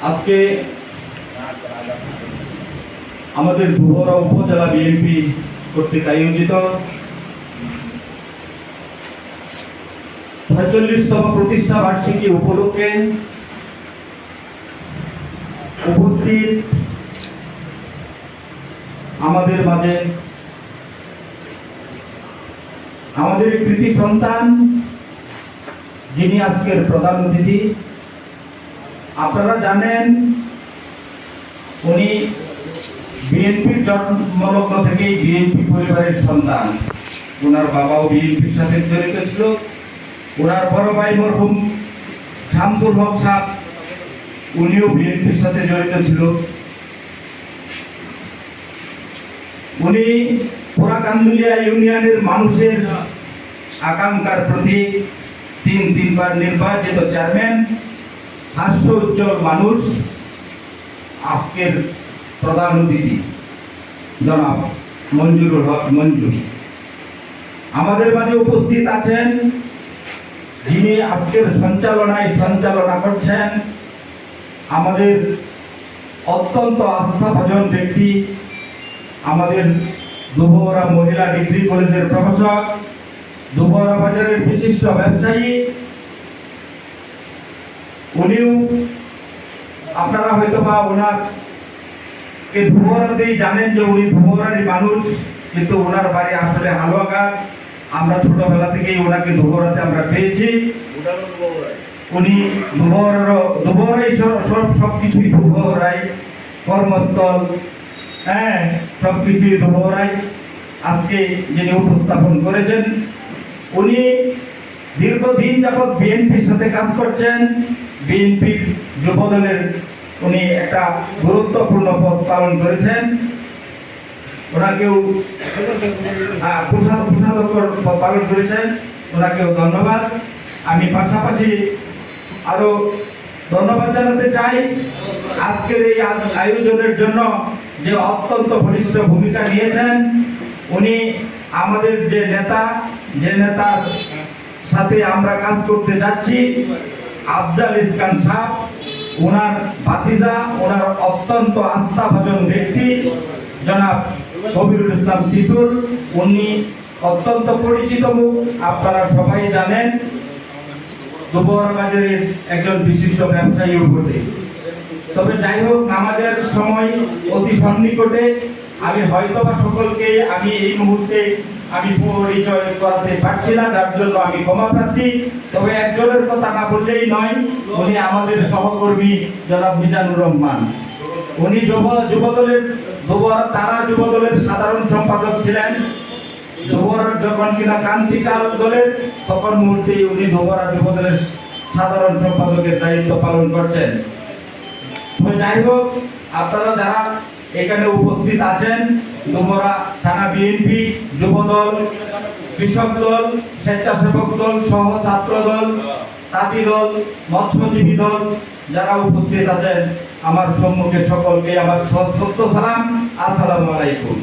আজকে আমাদের দুহরা উপজেলা বিএনপি কর্তৃক আয়োজিত ছয়চল্লিশতম প্রতিষ্ঠা বার্ষিকী উপলক্ষে উপস্থিত আমাদের মাঝে আমাদের কৃতি সন্তান যিনি আজকের প্রধান অতিথি আপনারা জানেন, উনি বিএনপির জন্মলগ্ন থেকেই বিএনপি পরিবারের সন্তান। ওনার বাবাও বিএনপির সাথে জড়িত ছিল। ওনার বড় ভাই মরহুম শামসুল হক সাহ, উনিও বিএনপির সাথে জড়িত ছিল। উনি পোড়া কান্দুলিয়া ইউনিয়নের মানুষের আকাঙ্ক্ষার প্রতি তিন তিনবার নির্বাচিত চেয়ারম্যান। হাস্য উজ্জ্বল মানুষ আজকের প্রধান অতিথি, জনাব মঞ্জুরুল হক মঞ্জুর আমাদের মাঝে উপস্থিত আছেন যিনি আজকের সঞ্চালনায় সঞ্চালনা করছেন আমাদের অত্যন্ত আস্থাভাজন ব্যক্তি, আমাদের দুবহরা মহিলা ডিগ্রি কলেজের প্রফেসর, দুবহরা বাজারের বিশিষ্ট ব্যবসায়ী উনিও আপনারা হয়তো বা ওনার কে ধুবরাতেই জানেন যে উনি ধুবরারই মানুষ, কিন্তু ওনার বাড়ি আসলে হালুয়াঘাট। আমরা ছোটবেলা থেকেই ওনাকে ধুবরাতে আমরা পেয়েছি। উনি ধুবর ধুবরাই সব সব কিছুই ধুবরাই কর্মস্থল হ্যাঁ সব কিছুই ধুবরাই আজকে যিনি উপস্থাপন করেছেন, উনি দীর্ঘদিন যাবৎ বিএনপির সাথে কাজ করছেন। বিএনপির যুবদলের উনি একটা গুরুত্বপূর্ণ পদ পালন করেছেন। ওনাকেও আহ, কোষা- পদ পালন করেছেন। ওনাকেও ধন্যবাদ। আমি পাশাপাশি আরও ধন্যবাদ জানাতে চাই। আজকের এই আয়োজনের জন্য যে অত্যন্ত বলিষ্ঠ ভূমিকা নিয়েছেন উনি আমাদের যে নেতা যে নেতার সাথে আমরা কাজ করতে যাচ্ছি আফজাল ইসকান সাহ ওনার ভাতিজা ওনার অত্যন্ত আস্থাভাজন ব্যক্তি, জনাব কবিরুল ইসলাম টিটুল উনি অত্যন্ত পরিচিত মুখ, আপনারা সবাই জানেন। দুপুর বাজারের একজন বিশিষ্ট ব্যবসায়ীও বটে তবে যাই হোক, নামাজের সময় অতি সন্নিকটে, আমি হয়তোবা সকলকে আমি এই মুহূর্তে আমি পরিচয় করতে পারছি না যার জন্য আমি ক্ষমা প্রার্থী। তবে একজনের কথা না বললেই নয়, উনি আমাদের সহকর্মী জনাব মিজানুর রহমান। উনি যুব যুবদলের দুবার তারা যুবদলের সাধারণ সম্পাদক ছিলেন। ধোবরা যখন কিনা ক্রান্তিকাল দলের, তখন মুহূর্তেই উনি ধোবরা যুবদলের সাধারণ সম্পাদকের দায়িত্ব পালন করছেন। যাই হোক, আপনারা যারা এখানে উপস্থিত আছেন তোমরা থানা বিএনপি, যুবদল, কৃষক দল, স্বেচ্ছাসেবক দল সহ ছাত্র দল, তাঁতি দল, মৎস্যজীবী দল যারা উপস্থিত আছেন। আমার সম্মুখে সকলকে আমার সত্য সালাম, আসসালামু আলাইকুম।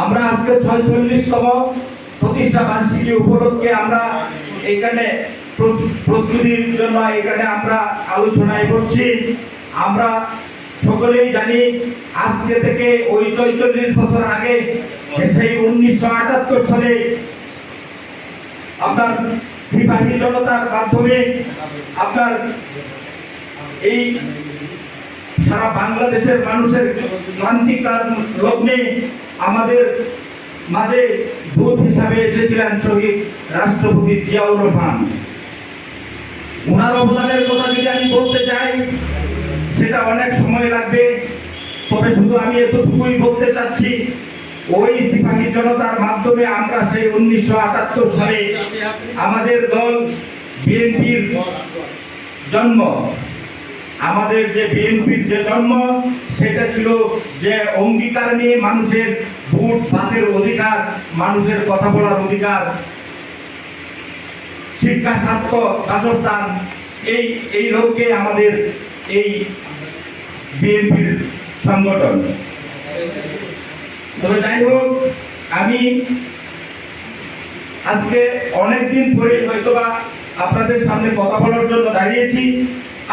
আমরা আজকে ছয়চল্লিশতম প্রতিষ্ঠা বার্ষিকী উপলক্ষে আমরা এখানে প্রস্তুতির জন্য এখানে আমরা আলোচনায় বসছি। আমরা সকলেই জানি আজকে থেকে ওই চৌচল্লিশ বছর আগে, সেই উনিশশো আটাত্তর সালে আপনার সিপাহী জনতার মাধ্যমে আপনার এই সারা বাংলাদেশের মানুষের ক্রান্তিকার লগ্নে আমাদের মাঝে দূত হিসাবে এসেছিলেন শহীদ রাষ্ট্রপতি জিয়াউর রহমান। ওনার অবদানের কথা যদি আমি বলতে চাই সেটা অনেক সময় লাগবে। তবে শুধু আমি এতটুকুই বলতে চাচ্ছি, ওই সিপাহী জনতার মাধ্যমে আমরা সেই উনিশশো আটাত্তর সালে আমাদের দল বিএনপির জন্ম। আমাদের যে বিএনপির যে জন্ম, সেটা ছিল যে অঙ্গীকার নিয়ে মানুষের ভোট ভাতের অধিকার, মানুষের কথা বলার অধিকার। শিক্ষা, স্বাস্থ্য, বাসস্থান, এই এই লক্ষ্যে আমাদের এই বিএনপির সংগঠন। তবে যাই হোক, আমি আজকে অনেকদিন পরে হয়তোবা আপনাদের সামনে কথা বলার জন্য দাঁড়িয়েছি।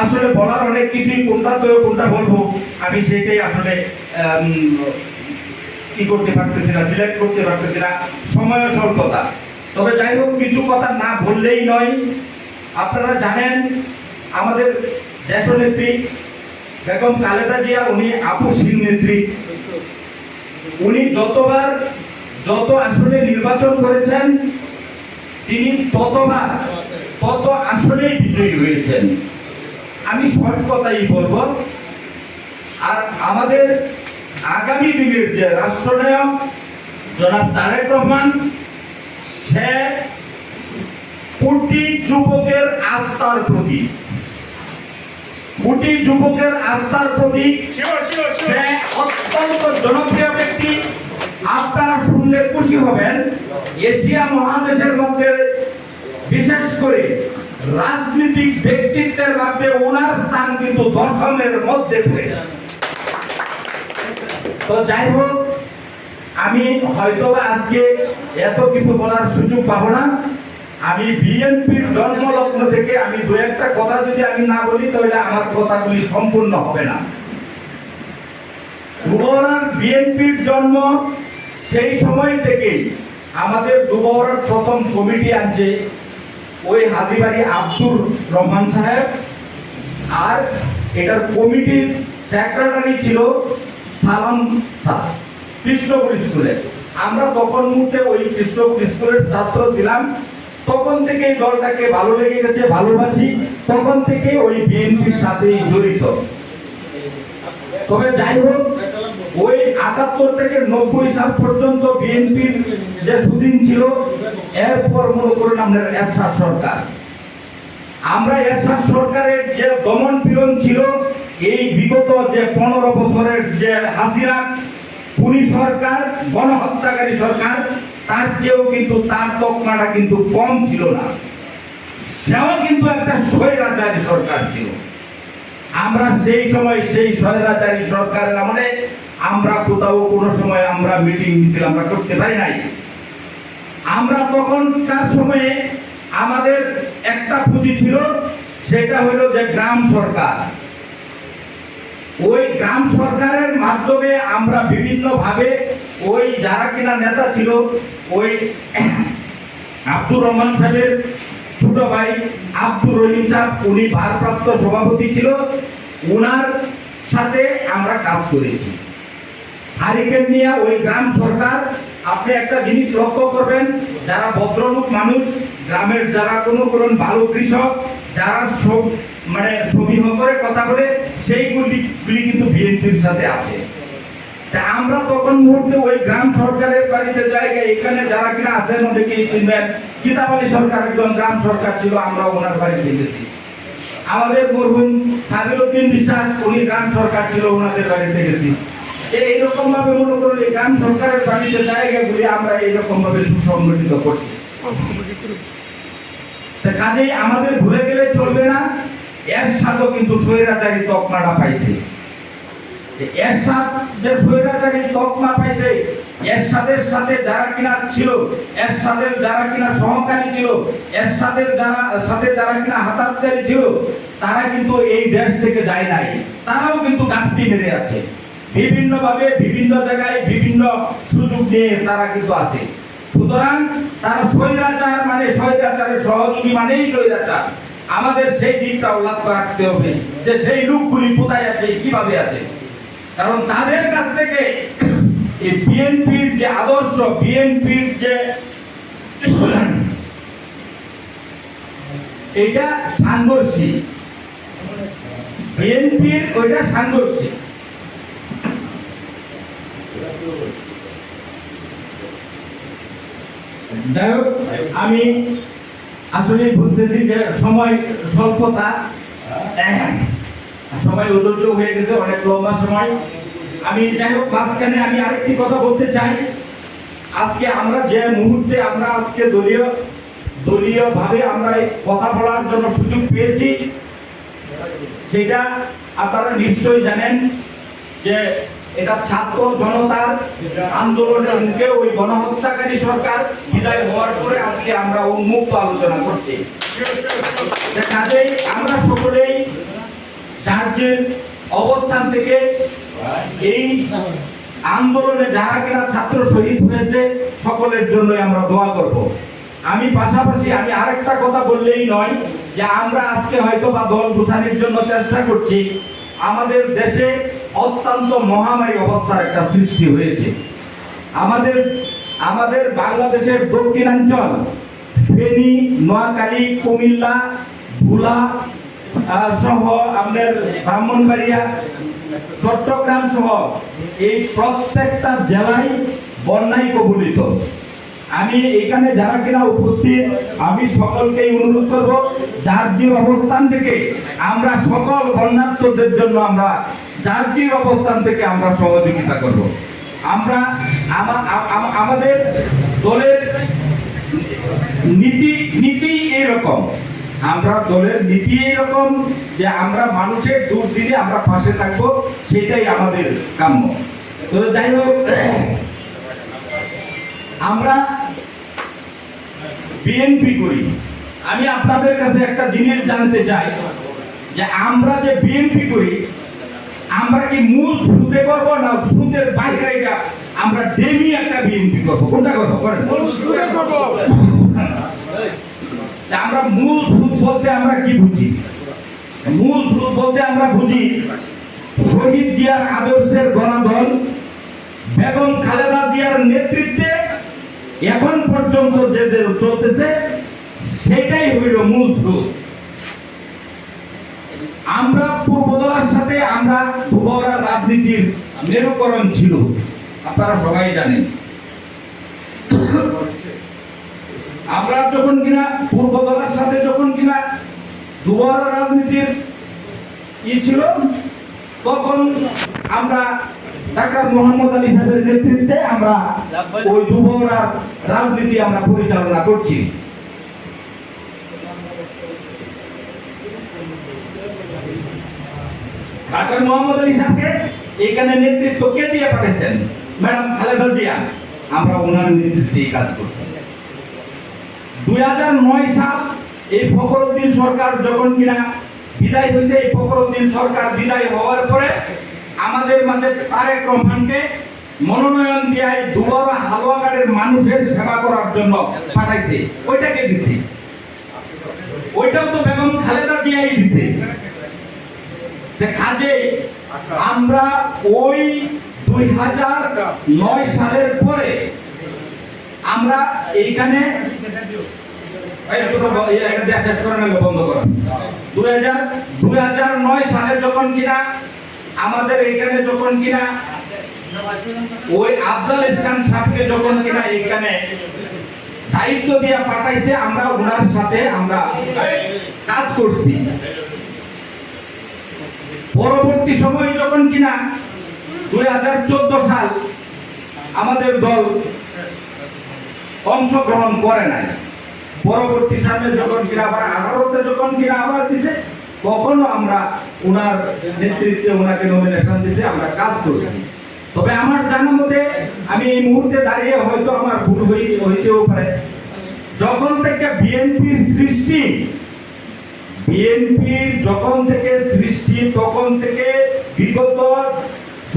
আসলে বলার অনেক কিছুই কোনটা তো কোনটা বলব, আমি সেটাই আসলে কি করতে পারতেছি না সিলেক্ট করতে পারতেছি না, সময় স্বল্পতা তবে যাই হোক, কিছু কথা না বললেই নয়। আপনারা জানেন, আমাদের দেশনেত্রী বেগম খালেদা জিয়া, উনি আপুসীন নেত্রী। উনি যতবার, যত আসনে নির্বাচন করেছেন, তিনি ততবার, তত আসনেই বিজয়ী হয়েছেন। আমি সব কথাই বলব। আর আমাদের আগামী দিনের যে রাষ্ট্রনায়ক, জনাব তারেক রহমান, সে কোটি যুবকের আস্থার প্রতীক। কোটি যুবকের আস্থার প্রতীক। সে অত্যন্ত জনপ্রিয় ব্যক্তি। আপনারা শুনলে খুশি হবেন এশিয়া মহাদেশের মধ্যে বিশেষ করে রাজনৈতিক ব্যক্তিত্বের মধ্যে ওনার স্থান কিন্তু দশমের মধ্যে পড়ে। তো যাই হোক আমি হয়তো আজকে এত কিছু বলার সুযোগ পাবো না। আমি বিএনপির জন্মলগ্ন থেকে আমি দু একটা কথা যদি আমি না বলি, তাহলে আমার কথাগুলি সম্পূর্ণ হবে না। দুবহরার বিএনপির জন্ম সেই সময় থেকেই আমাদের দুবহরার প্রথম কমিটি আনছে ওই হাজিবাড়ি আব্দুর রহমান সাহেব। আর এটার কমিটির সেক্রেটারি ছিল সালাম স্যার, কৃষ্ণপুর স্কুলে। আমরা তখন মুহূর্তে ওই কৃষ্ণপুর স্কুলের ছাত্র ছিলাম। তখন থেকে দলটাকে ভালো লেগে গেছে, ভালোবাসি। তখন থেকে ওই বিএনপির সাথেই জড়িত। তবে যাই হোক, ওই আটাত্তর থেকে নব্বই সাল পর্যন্ত বিএনপির যে সুদিন ছিল, এরপর মনে করুন আমাদের এরশাদ সরকার। আমরা এরশাদ সরকারের যে দমন পীড়ন ছিল, এই বিগত যে পনেরো বছরের যে হাসিনা পুনি সরকার, গণহত্যাকারী সরকার তার চেয়েও কিন্তু তার তকমাটা কিন্তু কম ছিল না। সেও কিন্তু একটা স্বৈরাচারী সরকার ছিল। আমরা সেই সময় সেই স্বৈরাচারী সরকারের আমলে আমরা কোথাও কোনো সময় আমরা মিটিং মিছিল আমরা করতে পারি নাই। আমরা তখনকার সময়ে আমাদের একটা পুঁজি ছিল, সেটা হলো যে গ্রাম সরকার। ওই গ্রাম সরকারের মাধ্যমে আমরা বিভিন্নভাবে ওই যারা কিনা নেতা ছিল, ওই আব্দুর রহমান সাহেবের ছোট ভাই আব্দুর রহিম সাহ উনি ভারপ্রাপ্ত সভাপতি ছিল। ওনার সাথে আমরা কাজ করেছি। হারিকেন নিয়ে ওই গ্রাম সরকার আপনি একটা জিনিস লক্ষ্য করবেন, যারা ভদ্রলোক মানুষ, গ্রামের যারা কোনো কোনো ভালো কৃষক, যারা মানে সমীহ করে কথা বলে সেইগুলি গুলি কিন্তু বিএনপির সাথে আছে। তা আমরা তখন মুহূর্তে ওই গ্রাম সরকারের বাড়িতে জায়গায় এখানে যারা কিনা আছেন অনেকেই চিনবেন কিতাব সরকার একজন গ্রাম সরকার ছিল, আমরা ওনার বাড়িতে গেছি আমাদের মরহুম সাবিরুদ্দিন বিশ্বাস, উনি গ্রাম সরকার ছিল, ওনাদের বাড়িতে গেছি। এইরকম ভাবে মনে করুন এই সরকারের জায়গাগুলি আমরা এইরকম ভাবে সুসংগঠিত করছি। আমাদের ভুলে গেলে চলবে না। এর সাথেও কিন্তু তকমাটা পাইছে। যে এরশাদ যে তকমা পাইছে এরশাদের সাথে যারা কিনা ছিল এরশাদের যারা কিনা সহকারী ছিল এরশাদের যারা, সাথে যারা কিনা হাতাতকারী ছিল, তারা কিন্তু এই দেশ থেকে যায় নাই। তারাও কিন্তু গাঁটটি মেরে আছে। বিভিন্ন ভাবে বিভিন্ন জায়গায় বিভিন্ন সুযোগ নিয়ে তারা কিন্তু আছে। সুতরাং তারা স্বৈরাচার মানে স্বৈরাচারের সহযোগী মানেই স্বৈরাচার। আমাদের সেই দিকটা লক্ষ্য রাখতে হবে যে সেই লোকগুলি কোথায় আছে, কীভাবে আছে। কারণ তাদের কাছ থেকে বিএনপির যে আদর্শ, বিএনপির যে এটা সাংঘর্ষিক। বিএনপির ওইটা সাংঘর্ষিক। যাই হোক, আমি আসলে বুঝতেছি যে সময় স্বল্পতা সময় উদর্য হয়ে গেছে, অনেক লম্বা সময়। আমি যাই হোক, মাঝখানে আমি আরেকটি কথা বলতে চাই। আজকে আমরা যে মুহূর্তে আমরা আজকে দলীয় দলীয় ভাবে আমরা কথা বলার জন্য সুযোগ পেয়েছি, সেটা আপনারা নিশ্চয়ই জানেন যে এটা ছাত্র জনতার আন্দোলনের মুখে ওই গণহত্যাকারী সরকার বিদায় হওয়ার পরে আজকে আমরা উন্মুক্ত আলোচনা করছি। কাজেই আমরা সকলেই চার্চের অবস্থান থেকে এই আন্দোলনে যারা কিনা ছাত্র শহীদ হয়েছে, সকলের জন্যই আমরা দোয়া করব। আমি পাশাপাশি আমি আরেকটা কথা বললেই নয় যে আমরা আজকে হয়তো বা দল গুছানোর জন্য চেষ্টা করছি। আমাদের দেশে অত্যন্ত মহামারী অবস্থার একটা সৃষ্টি হয়েছে। আমাদের আমাদের বাংলাদেশের দক্ষিণাঞ্চল, ফেনী, নোয়াখালী, কুমিল্লা, ভোলা সহ আমাদের ব্রাহ্মণবাড়িয়া, চট্টগ্রাম সহ এই প্রত্যেকটা জেলায় বন্যায় কবলিত আমি এখানে যারা কিনা উপস্থিত, আমি সকলকেই অনুরোধ করব, যার যে অবস্থান থেকে আমরা সকল বন্যার্থদের জন্য আমরা যে অবস্থান থেকে আমরা সহযোগিতা করব। আমরা আমাদের দলের নীতি নীতি এইরকম। আমরা দলের নীতি এইরকম যে আমরা মানুষের দূর দিনে আমরা পাশে থাকব, সেটাই আমাদের কাম্য। তো যাই হোক, আমরা বিএনপি করি। আমি আপনাদের কাছে একটা জিনিস জানতে চাই, যে আমরা যে বিএনপি করি আমরা কি মূল সুদে করব না সুদের বাইরে গিয়ে আমরা ডেমি একটা বিএনপি করব? কোনটা করব? করেন। আমরা মূল সুদ বলতে আমরা কি বুঝি? মূল সুদ বলতে আমরা বুঝি শহীদ জিয়ার আদর্শের গণদল বেগম খালেদা জিয়ার নেতৃত্বে এখন পর্যন্ত যে যে চলতেছে সেটাই হইল মূল সুদ আমরা পূর্বদলার সাথে আমরা দুবরা রাজনীতির মেরুকরণ ছিল। আপনারা সবাই জানেন। আমরা যখন কিনা পূর্বদলার সাথে যখন কিনা দুবার রাজনীতির ই ছিল, তখন আমরা ডাক্তার মোহাম্মদ আলী সাহেবের নেতৃত্বে আমরা ওই দুবরার রাজনীতি আমরা পরিচালনা করছি। ডাক্তার মোহাম্মদ আলী এখানে নেতৃত্ব কে দিয়ে পাঠিয়েছেন ম্যাডাম খালেদা জিয়া। আমরা ওনার নেতৃত্বে এই কাজ করছি। দুই হাজার নয় সাল এই সরকার যখন কিনা বিদায় এই সরকার বিদায় হওয়ার পরে আমাদের মাঝে তারেক রহমানকে মনোনয়ন দেয় দুবারা হালুয়াঘাটের মানুষের সেবা করার জন্য পাঠাইছে। ওইটাকে দিছে। ওইটাও তো বেগম খালেদা জিয়াই দিছে। কাজে আমরা ওই দুই হাজার নয় সালের পরে আমরা এইখানে সালে যখন কিনা আমাদের এইখানে যখন কিনা ওই আফজাল ইসলাম সাহেবকে যখন কিনা এইখানে দায়িত্ব দিয়ে পাঠাইছে আমরা ওনার সাথে আমরা কাজ করছি। পরবর্তী সময় যখন কিনা দুই হাজার চোদ্দ সাল আমাদের দল অংশগ্রহণ করে নাই, পরবর্তী সালে যখন কিনা আবার আঠারোতে যখন কিনা আবার দিছে, তখনও আমরা ওনার নেতৃত্বে ওনাকে নমিনেশন দিছে, আমরা কাজ করছি তবে আমার জানা মতে আমি এই মুহূর্তে দাঁড়িয়ে হয়তো আমার ভুল হই- হইতেও পারে। যখন থেকে বিএনপির সৃষ্টি বিএনপির যখন থেকে সৃষ্টি, তখন থেকে বিগত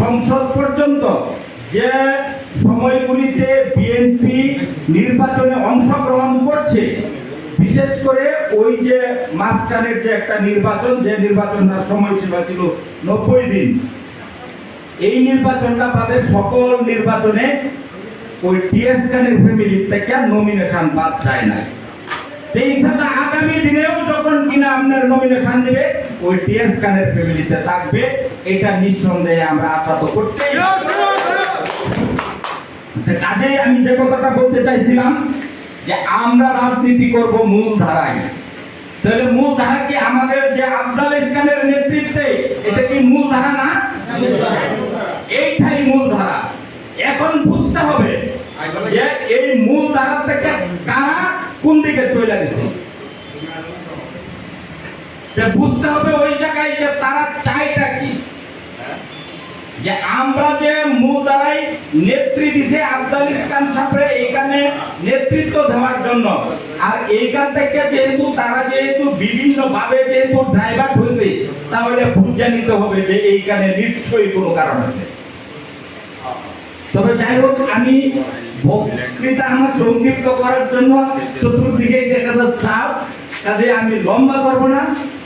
সংসদ পর্যন্ত যে সময়গুলিতে বিএনপি নির্বাচনে অংশগ্রহণ করছে, বিশেষ করে ওই যে মাঝখানের যে একটা নির্বাচন, যে নির্বাচনটার সময়সীমা ছিল নব্বই দিন, এই নির্বাচনটা বাদে সকল নির্বাচনে ওই টিএস খানের ফ্যামিলি থেকে নমিনেশন বাদ যায় না এই সাথে আগামী দিনেও যখন কিনা আপনার নমিনেশন দিবে ওই টিএস খানের ফ্যামিলিতে থাকবে। এটা নিঃসন্দেহে আমরা আশা তো করতেই তা কাজেই আমি যে কথাটা বলতে চাইছিলাম যে আমরা রাজনীতি করব মূল ধারায়। তাহলে মূল ধারা কি আমাদের যে আফজাল ইসলামের নেতৃত্বে? এটা কি মূল ধারা না? এইটাই মূল ধারা। এখন বুঝতে হবে যে এই মূল ধারা থেকে কারা কোন দিকে চলে গেছে? বুঝতে হবে ওই জায়গায় যে তারা চাইটা কি? যে আমরা যে নেতৃত্ব দিছে খান সাহেব এখানে নেতৃত্ব দেওয়ার জন্য। আর এইখান থেকে যেহেতু তারা যেহেতু বিভিন্ন ভাবে যেহেতু ড্রাইভার হয়েছে, তাহলে বুঝে নিতে হবে যে এইখানে নিশ্চয়ই কোনো কারণ আছে। তবে যাই হোক আমি বক্তৃতা আমার সংক্ষিপ্ত করার জন্য চতুর্দিকে দেখা যাচ্ছে কাজে আমি লম্বা করব না।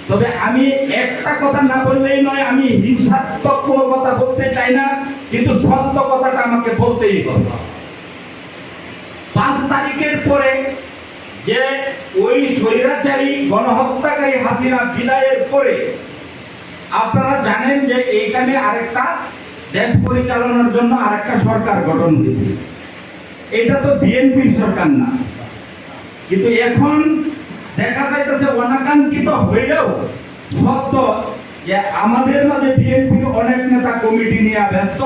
তবে আমি একটা কথা না বললেই নয়, আমি হিংসাত্মক কোনো কথা বলতে চাই না, কিন্তু সত্য কথাটা আমাকে বলতেই হবে। পাঁচ তারিখের পরে যে ওই স্বৈরাচারী গণহত্যাকারী হাসিনা বিদায়ের পরে, আপনারা জানেন যে এইখানে আরেকটা দেশ পরিচালনার জন্য আরেকটা সরকার গঠন হয়েছে। এটা তো বিএনপির সরকার না। কিন্তু এখন দেখা যাইতেছে অনাকাঙ্ক্ষিত হইলেও সত্য যে আমাদের মাঝে বিএনপির অনেক নেতা কমিটি নিয়ে ব্যস্ত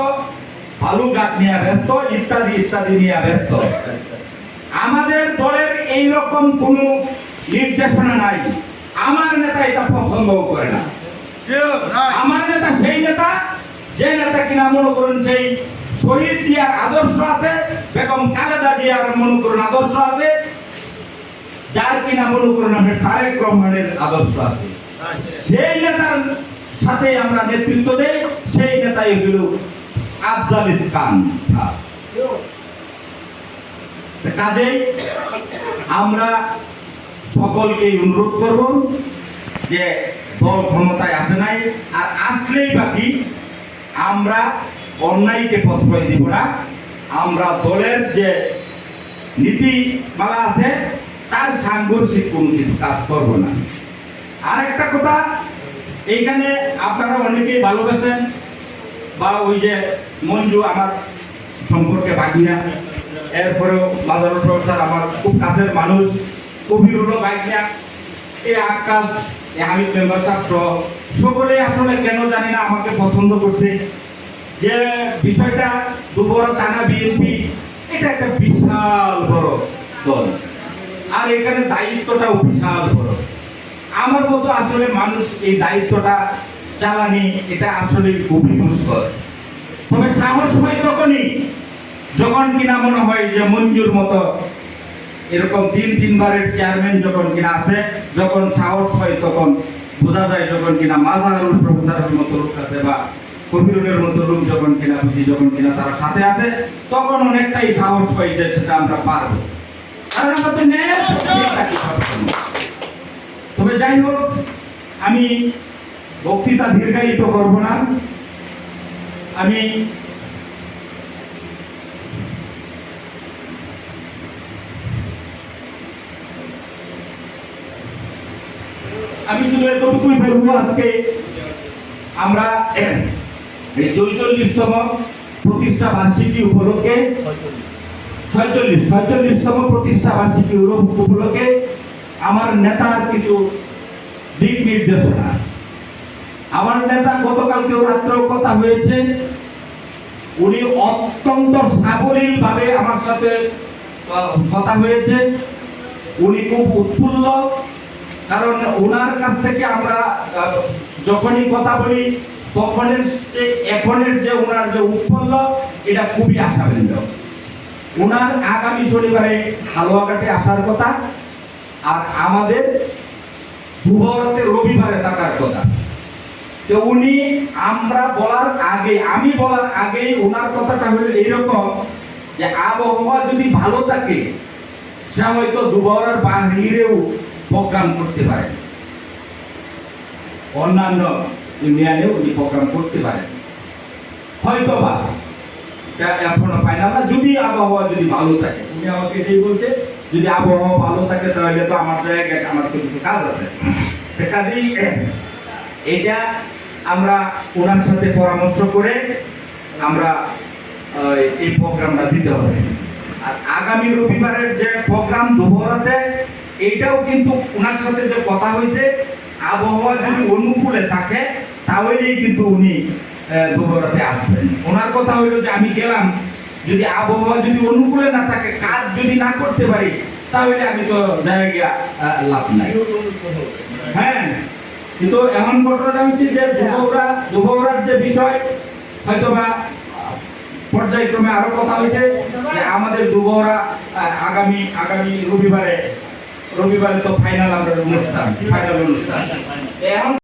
বালুঘাট নিয়ে ব্যস্ত ইত্যাদি ইত্যাদি নিয়ে ব্যস্ত। আমাদের দলের এই রকম কোনো নির্দেশনা নাই। আমার নেতা এটা পছন্দও করে না। আমার নেতা সেই নেতা যে নেতা কিনা মনে করেন সেই শহীদ জিয়ার আদর্শ আছে, বেগম খালেদা জিয়ার মনে করেন আদর্শ আছে, যার কিনা মনে করেন আপনার তারেক রহমানের আদর্শ আছে। সেই নেতার সাথে আমরা নেতৃত্ব দেই, সেই নেতাই হল আফজাল খান কাজেই আমরা সকলকে অনুরোধ করব যে দল ক্ষমতায় আসে নাই, আর আসলেই বাকি আমরা অন্যায়কে প্রশ্রয় দিব না। আমরা দলের যে নীতিমালা আছে, তার সাংঘর্ষিক কোনো কিছু কাজ করব না। আর একটা কথা, এইখানে আপনারা অনেকেই ভালোবাসেন, বা ওই যে মঞ্জু আমার সম্পর্কে বাগিয়া এরপরেও মাজারুল প্রফেসর আমার খুব কাছের মানুষ কবিরুলও বাগিয়া এই আকাশ এ হামিদ মেম্বার সাহেব সহ সকলে আসলে কেন জানি না আমাকে পছন্দ করছে। যে বিষয়টা দুবড় টানা বিএনপি এটা একটা বিশাল বড় দল। আর এখানে দায়িত্বটাও বিশাল বড়। আমার মতো আসলে মানুষ এই দায়িত্বটা চালানি, এটা আসলে খুবই দুষ্কর। তবে সাহস হয় তখনই, যখন কিনা মনে হয় যে মঞ্জুর মতো এরকম তিন তিনবারের চেয়ারম্যান যখন কিনা আছে, যখন সাহস হয় তখন বোঝা যায় যখন কিনা মাজারুল প্রফেসরের মতো লোক আছে বা কবিরুলের মতো লোক যখন কিনা বুঝি যখন কিনা তারা সাথে আছে, তখন অনেকটাই সাহস পাই যে সেটা আমরা পারব। তবে যাই হোক, আমি বক্তৃতা দীর্ঘায়িত করব না আমি আমি শুধু এতটুকুই বলব আজকে, আমরা চৌচল্লিশতম প্রতিষ্ঠা বার্ষিকী উপলক্ষে, ছয়চল্লিশ, ছয়চল্লিশতম প্রতিষ্ঠা বার্ষিকী উপ- উপলক্ষে আমার নেতার কিছু দিক নির্দেশনা। আমার নেতা গতকালকেও রাত্রেও কথা হয়েছে, উনি অত্যন্ত সাবলীল ভাবে আমার সাথে কথা হয়েছে। উনি খুব উৎফুল্ল। কারণ ওনার কাছ থেকে আমরা যখনই কথা বলি, তখনের যে এখনের যে ওনার যে উৎফুল্ল, এটা খুবই আশাব্যঞ্জক। ওনার আগামী শনিবারে হালুয়াঘাটে আসার কথা, আর আমাদের দুবরাতে রবিবারে থাকার কথা। তো উনি আমরা বলার আগে, আমি বলার আগে ওনার কথাটা হলো এইরকম যে, আবহাওয়া যদি ভালো থাকে, সে হয়তো দুবরার বাহিরেও প্রোগ্রাম করতে পারে অন্যান্য ইউনিয়নেও উনি প্রোগ্রাম করতে পারেন। হয়তো বা এখনও ফাইনাল না। যদি আবহাওয়া যদি ভালো থাকে, উনি আমাকে এটাই বলছে, যদি আবহাওয়া ভালো থাকে তাহলে তো আমার জায়গায় আমার তো কিছু কাজ আছে। কাজেই এটা আমরা ওনার সাথে পরামর্শ করে আমরা এই প্রোগ্রামটা দিতে হবে। আর আগামী রবিবারের যে প্রোগ্রাম দুপুরাতে এটাও কিন্তু ওনার সাথে যে কথা হয়েছে আবহাওয়া যদি অনুকূলে থাকে তাহলেই কিন্তু উনি আহ, দুপুরাতে আসবেন। ওনার কথা হইল যে আমি গেলাম যদি আবহাওয়া যদি অনুকূলে না থাকে কাজ যদি না করতে পারি তাহলে আমি তো জায়গা লাভ নাই। হ্যাঁ কিন্তু এমন ঘটনাটা হচ্ছে যে যুবকরা যুবকরার যে বিষয় হয়তোবা পর্যায়ক্রমে আরও কথা হয়েছে যে আমাদের আহ, আগামী আগামী রবিবারে রবিবারে তো ফাইনাল আমরা অনুষ্ঠান ফাইনাল অনুষ্ঠান। এখন